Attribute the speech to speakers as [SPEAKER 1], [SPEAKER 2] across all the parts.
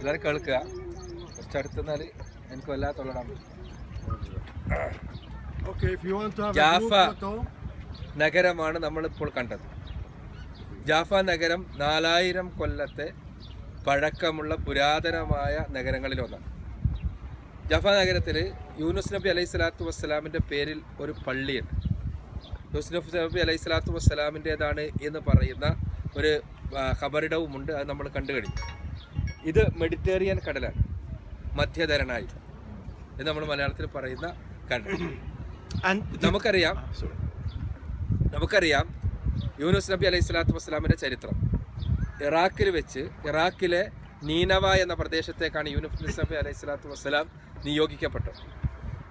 [SPEAKER 1] എല്ലാവരും കേൾക്കുക. കുറച്ചടുത്തുനിന്നാൽ എനിക്ക് വല്ലാത്ത
[SPEAKER 2] photo,
[SPEAKER 1] നഗരമാണ് നമ്മളിപ്പോൾ കണ്ടത്. ജാഫ നഗരം നാലായിരം കൊല്ലത്തെ പഴക്കമുള്ള പുരാതനമായ നഗരങ്ങളിലൊന്നാണ്. ജാഫ നഗരത്തിൽ യൂനുസ് നബി അലൈഹി സ്വലാത്തു വസ്സലാമിന്റെ പേരിൽ ഒരു പള്ളിയുണ്ട്. യൂസുഫ് നബി അലൈഹി സ്വലാത്തു വസ്സലാമിന്റേതാണ് എന്ന് പറയുന്ന ഒരു ഖബറിടവുമുണ്ട്. അത് നമ്മൾ കണ്ടു കഴിഞ്ഞു. ഇത് മെഡിറ്റേറിയൻ കടലാണ് മധ്യധരനായി. ഇത് നമ്മൾ മലയാളത്തിൽ പറയുന്ന കടൽ. നമുക്കറിയാം നമുക്കറിയാം യൂനുസ് നബി അലൈഹി സ്വലാത്തു വസ്സലാമിന്റെ ചരിത്രം. ഇറാഖിൽ വെച്ച് ഇറാഖിലെ നീനവ എന്ന പ്രദേശത്തേക്കാണ് യൂനുസ് നബി അലൈഹി സ്വലാത്തു വസ്സലാം നിയോഗിക്കപ്പെട്ടത്.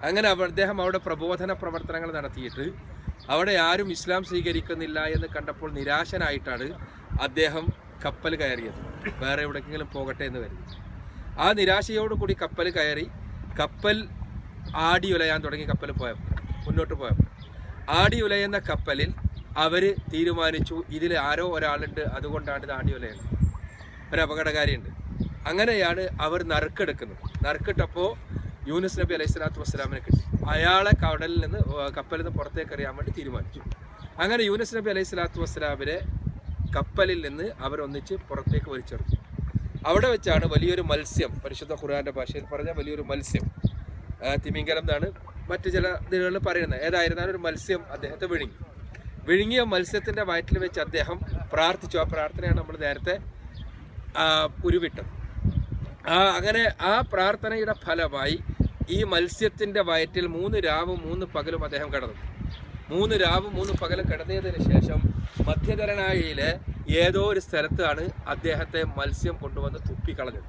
[SPEAKER 1] അങ്ങനെ അവ അദ്ദേഹം അവിടെ പ്രബോധന പ്രവർത്തനങ്ങൾ നടത്തിയിട്ട് അവിടെ ആരും ഇസ്ലാം സ്വീകരിക്കുന്നില്ല എന്ന് കണ്ടപ്പോൾ നിരാശനായിട്ടാണ് അദ്ദേഹം കപ്പൽ കയറിയത്. വേറെ എവിടേക്കെങ്കിലും പോകട്ടെ എന്ന് കരുതി. ആ നിരാശയോടുകൂടി കപ്പൽ കയറി കപ്പൽ ആടി ഉലയാൻ തുടങ്ങി കപ്പൽ പോയപ്പോൾ മുന്നോട്ട് പോയപ്പോൾ. ആടി ഉലയുന്ന കപ്പലിൽ അവർ തീരുമാനിച്ചു ഇതിൽ ആരോ ഒരാളുണ്ട് അതുകൊണ്ടാണ് ഇത് ആടി ഉലയുന്നത്. ഒരു അപകടകാരിയുണ്ട്. അങ്ങനെയാണ് അവർ നറുക്കെടുക്കുന്നത്. നറുക്കിട്ടപ്പോൾ യൂനുസ് നബി അലൈഹി സ്വലാത്തു വസ്സലാമിനെ കിട്ടി. അയാളെ കടലിൽ നിന്ന് കപ്പലിൽ നിന്ന് പുറത്തേക്ക് എറിയാൻ വേണ്ടി തീരുമാനിച്ചു. അങ്ങനെ യൂനുസ് നബി അലൈഹി സ്വലാത്തു വസ്സലാമിനെ കപ്പലിൽ നിന്ന് അവരൊന്നിച്ച് പുറത്തേക്ക് വലിച്ചെടുത്തു അവിടെ വെച്ചാണ് വലിയൊരു മത്സ്യം പരിശുദ്ധ ഖുർആന്റെ ഭാഷയിൽ പറഞ്ഞ വലിയൊരു മത്സ്യം. തിമിങ്കലം എന്നാണ് മറ്റു ചില ദിനങ്ങളിൽ പറയുന്നത്. ഏതായിരുന്നാലും ഒരു മത്സ്യം അദ്ദേഹത്തെ വിഴുങ്ങി. വിഴുങ്ങിയ മത്സ്യത്തിന്റെ വയറ്റിൽ വെച്ച് അദ്ദേഹം പ്രാർത്ഥിച്ചു. ആ പ്രാർത്ഥനയാണ് നമ്മൾ നേരത്തെ ഉരുവിട്ടത്. ആ അങ്ങനെ ആ പ്രാർത്ഥനയുടെ ഫലമായി ഈ മത്സ്യത്തിന്റെ വയറ്റിൽ മൂന്ന് രാവും മൂന്ന് പകലും അദ്ദേഹം കിടന്നു. മൂന്ന് രാവും മൂന്ന് പകലും കിടന്നതിന് ശേഷം മധ്യധരനായിലെ ഏതോ ഒരു സ്ഥലത്താണ് അദ്ദേഹത്തെ മത്സ്യം കൊണ്ടുവന്ന് തുപ്പിക്കളഞ്ഞത്.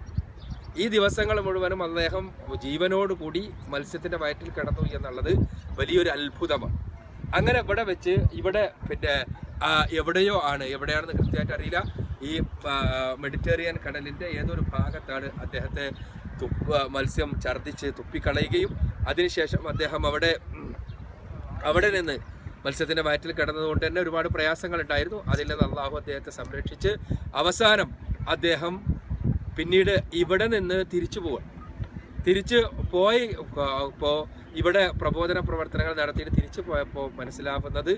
[SPEAKER 1] ഈ ദിവസങ്ങൾ മുഴുവനും അദ്ദേഹം ജീവനോടുകൂടി മത്സ്യത്തിന്റെ വയറ്റിൽ കിടന്നു എന്നുള്ളത് വലിയൊരു അത്ഭുതമാണ്. അങ്ങനെ ഇവിടെ വെച്ച് ഇവിടെ പിന്നെ എവിടെയോ ആണ് എവിടെയാണെന്ന് കൃത്യമായിട്ട് അറിയില്ല. ഈ ആ, മെഡിറ്ററേനിയൻ കടലിന്റെ ഏതൊരു ഭാഗത്താണ് അദ്ദേഹത്തെ തുപ്പ് മത്സ്യം ഛർദ്ദിച്ച് തുപ്പിക്കളയുകയും അതിനുശേഷം അദ്ദേഹം അവിടെ അവിടെ നിന്ന് മത്സ്യത്തിന്റെ വയറ്റിൽ കിടന്നതുകൊണ്ട് തന്നെ ഒരുപാട് പ്രയാസങ്ങൾ ഉണ്ടായിരുന്നു അതിൽ നിന്ന് അള്ളാഹു അദ്ദേഹത്തെ സംരക്ഷിച്ച് അവസാനം അദ്ദേഹം പിന്നീട് ഇവിടെ നിന്ന് തിരിച്ചു പോവാൻ. തിരിച്ച് പോയി ഇപ്പോൾ ഇവിടെ പ്രബോധന പ്രവർത്തനങ്ങൾ നടത്തിയിട്ട് തിരിച്ചു പോയപ്പോൾ മനസ്സിലാവുന്നത്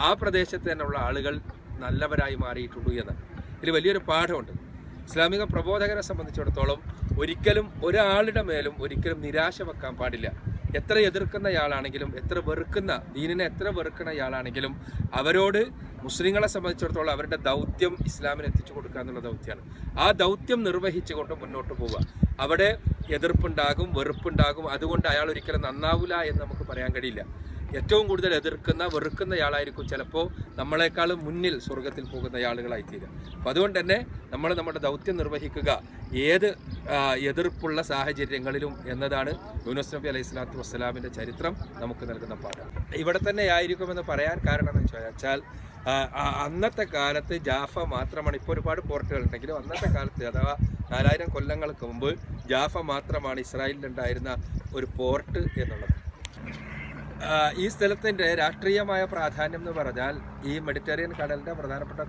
[SPEAKER 1] ആ പ്രദേശത്ത് തന്നെയുള്ള ആളുകൾ നല്ലവരായി മാറിയിട്ടുള്ളൂ എന്ന്. ഇതിൽ വലിയൊരു പാഠമുണ്ട്. ഇസ്ലാമിക പ്രബോധകരെ സംബന്ധിച്ചിടത്തോളം ഒരിക്കലും ഒരാളുടെ മേലും ഒരിക്കലും നിരാശ വെക്കാൻ പാടില്ല. എത്ര എതിർക്കുന്ന ആളാണെങ്കിലും എത്ര വെറുക്കുന്ന ദീനിനെ എത്ര വെറുക്കുന്ന ആളാണെങ്കിലും അവരോട് മുസ്ലിങ്ങളെ സംബന്ധിച്ചിടത്തോളം അവരുടെ ദൗത്യം ഇസ്ലാമിന് എത്തിച്ചു കൊടുക്കുക എന്നുള്ള ദൗത്യമാണ്. ആ ദൗത്യം നിർവഹിച്ചുകൊണ്ട് മുന്നോട്ട് പോവുക. അവിടെ എതിർപ്പുണ്ടാകും വെറുപ്പുണ്ടാകും. അതുകൊണ്ട് അയാൾ ഒരിക്കലും നന്നാവില്ല എന്ന് നമുക്ക് പറയാൻ കഴിയില്ല. ഏറ്റവും കൂടുതൽ എതിർക്കുന്ന വെറുക്കുന്നയാളായിരിക്കും ചിലപ്പോൾ നമ്മളെക്കാളും മുന്നിൽ സ്വർഗത്തിൽ പോകുന്ന ആളുകളായി അപ്പോൾ അപ്പം അതുകൊണ്ട് തന്നെ നമ്മൾ നമ്മുടെ ദൗത്യം നിർവഹിക്കുക. ഏത് എതിർപ്പുള്ള സാഹചര്യങ്ങളിലും എന്നതാണ് യൂനുസ് നബി അലൈഹി സ്വലാത്തു വസ്സലാമിന്റെ ചരിത്രം നമുക്ക് നൽകുന്ന പാഠം. ഇവിടെ തന്നെ ആയിരിക്കുമെന്ന് പറയാൻ കാരണം എന്ന് ആ, അന്നത്തെ കാലത്ത് ജാഫ മാത്രമാണ് ഇപ്പോൾ ഒരുപാട് പോർട്ടുകൾ ഉണ്ടെങ്കിലും അന്നത്തെ കാലത്ത് അഥവാ നാലായിരം കൊല്ലങ്ങൾക്ക് മുമ്പ് ജാഫ മാത്രമാണ് ഇസ്രായേലിലുണ്ടായിരുന്ന ഒരു പോർട്ട് എന്നുള്ളത്. ഈ സ്ഥലത്തിന്റെ രാഷ്ട്രീയമായ പ്രാധാന്യം എന്ന് പറഞ്ഞാൽ ഈ മെഡിറ്ററേനിയൻ കടലിന്റെ പ്രധാനപ്പെട്ട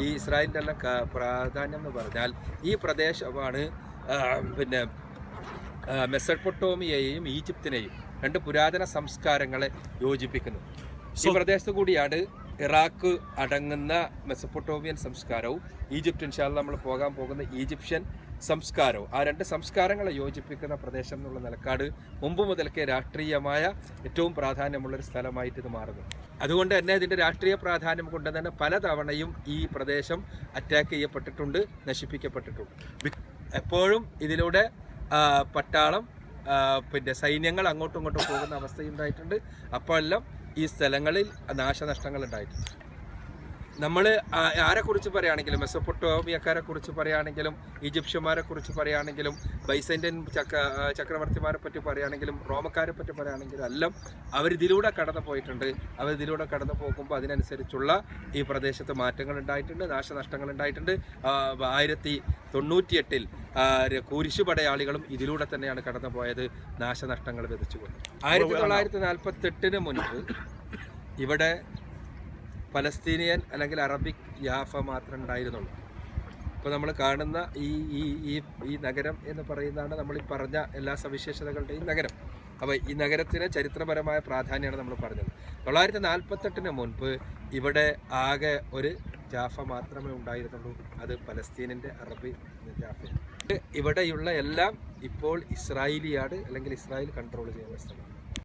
[SPEAKER 1] ഈ ഇസ്രായേലിന്റെ എല്ലാം പ്രാധാന്യം എന്ന് പറഞ്ഞാൽ ഈ പ്രദേശമാണ് പിന്നെ മെസ്സപ്പൊട്ടോമിയെയും ഈജിപ്തിനെയും രണ്ട് പുരാതന സംസ്കാരങ്ങളെ യോജിപ്പിക്കുന്നു ഈ പ്രദേശത്ത് കൂടിയാണ് ഇറാഖ് അടങ്ങുന്ന മെസപ്പൊട്ടോമിയൻ സംസ്കാരവും ഈജിപ്ത് ഇൻഷാല്ല നമ്മൾ പോകാൻ പോകുന്ന ഈജിപ്ഷ്യൻ സംസ്കാരവും. ആ രണ്ട് സംസ്കാരങ്ങളെ യോജിപ്പിക്കുന്ന പ്രദേശം എന്നുള്ള നിലക്കാട് മുമ്പ് മുതൽക്കേ രാഷ്ട്രീയമായ ഏറ്റവും പ്രാധാന്യമുള്ളൊരു സ്ഥലമായിട്ട് ഇത് മാറുന്നു. അതുകൊണ്ട് തന്നെ ഇതിന്റെ രാഷ്ട്രീയ പ്രാധാന്യം കൊണ്ട് തന്നെ പലതവണയും ഈ പ്രദേശം അറ്റാക്ക് ചെയ്യപ്പെട്ടിട്ടുണ്ട് നശിപ്പിക്കപ്പെട്ടിട്ടുണ്ട്. എപ്പോഴും ഇതിലൂടെ പട്ടാളം പിന്നെ സൈന്യങ്ങൾ അങ്ങോട്ടും ഇങ്ങോട്ടും പോകുന്ന അവസ്ഥയുണ്ടായിട്ടുണ്ട്. അപ്പോഴെല്ലാം ഈ സ്ഥലങ്ങളിൽ നാശനഷ്ടങ്ങൾ ഉണ്ടായിട്ടുണ്ട് നമ്മൾ ആരെക്കുറിച്ച് പറയുകയാണെങ്കിലും മെസ്സപ്പൊട്ടോമിയക്കാരെ കുറിച്ച് പറയുകയാണെങ്കിലും ഈജിപ്ഷ്യന്മാരെ കുറിച്ച് പറയുകയാണെങ്കിലും ബൈസൻഡൻ ചക്ര ചക്രവർത്തിമാരെ പറ്റി പറയുകയാണെങ്കിലും റോമക്കാരെ പറ്റി പറയുകയാണെങ്കിലും എല്ലാം അവരിതിലൂടെ കടന്നു പോയിട്ടുണ്ട്. അവരിതിലൂടെ കടന്നു പോകുമ്പോൾ അതിനനുസരിച്ചുള്ള ഈ പ്രദേശത്ത് മാറ്റങ്ങൾ ഉണ്ടായിട്ടുണ്ട് നാശനഷ്ടങ്ങൾ ഉണ്ടായിട്ടുണ്ട്. ആയിരത്തി തൊണ്ണൂറ്റിയെട്ടിൽ കുരിശു പടയാളികളും ഇതിലൂടെ തന്നെയാണ് കടന്നു പോയത് നാശനഷ്ടങ്ങൾ വിതച്ചുകൊണ്ട്. ആയിരത്തി തൊള്ളായിരത്തി നാൽപ്പത്തെട്ടിന് മുൻപ് ഇവിടെ പലസ്തീനിയൻ അല്ലെങ്കിൽ അറബിക് യാഫ മാത്രമേ ഉണ്ടായിരുന്നുള്ളൂ. ഇപ്പോൾ നമ്മൾ കാണുന്ന ഈ ഈ ഈ ഈ നഗരം എന്ന് പറയുന്നതാണ് നമ്മൾ ഈ പറഞ്ഞ എല്ലാ സവിശേഷതകളുടെയും നഗരം. അപ്പോൾ ഈ നഗരത്തിന് ചരിത്രപരമായ പ്രാധാന്യമാണ് നമ്മൾ പറഞ്ഞത്. തൊള്ളായിരത്തി നാൽപ്പത്തെട്ടിന് മുൻപ് ഇവിടെ ആകെ ഒരു ജാഫ മാത്രമേ ഉണ്ടായിരുന്നുള്ളൂ. അത് പലസ്തീനിന്റെ അറബി ജാഫയാണ്. ഇവിടെയുള്ള എല്ലാം ഇപ്പോൾ ഇസ്രായേലിയാണ് അല്ലെങ്കിൽ ഇസ്രായേൽ കൺട്രോൾ ചെയ്യുന്ന സ്ഥലം.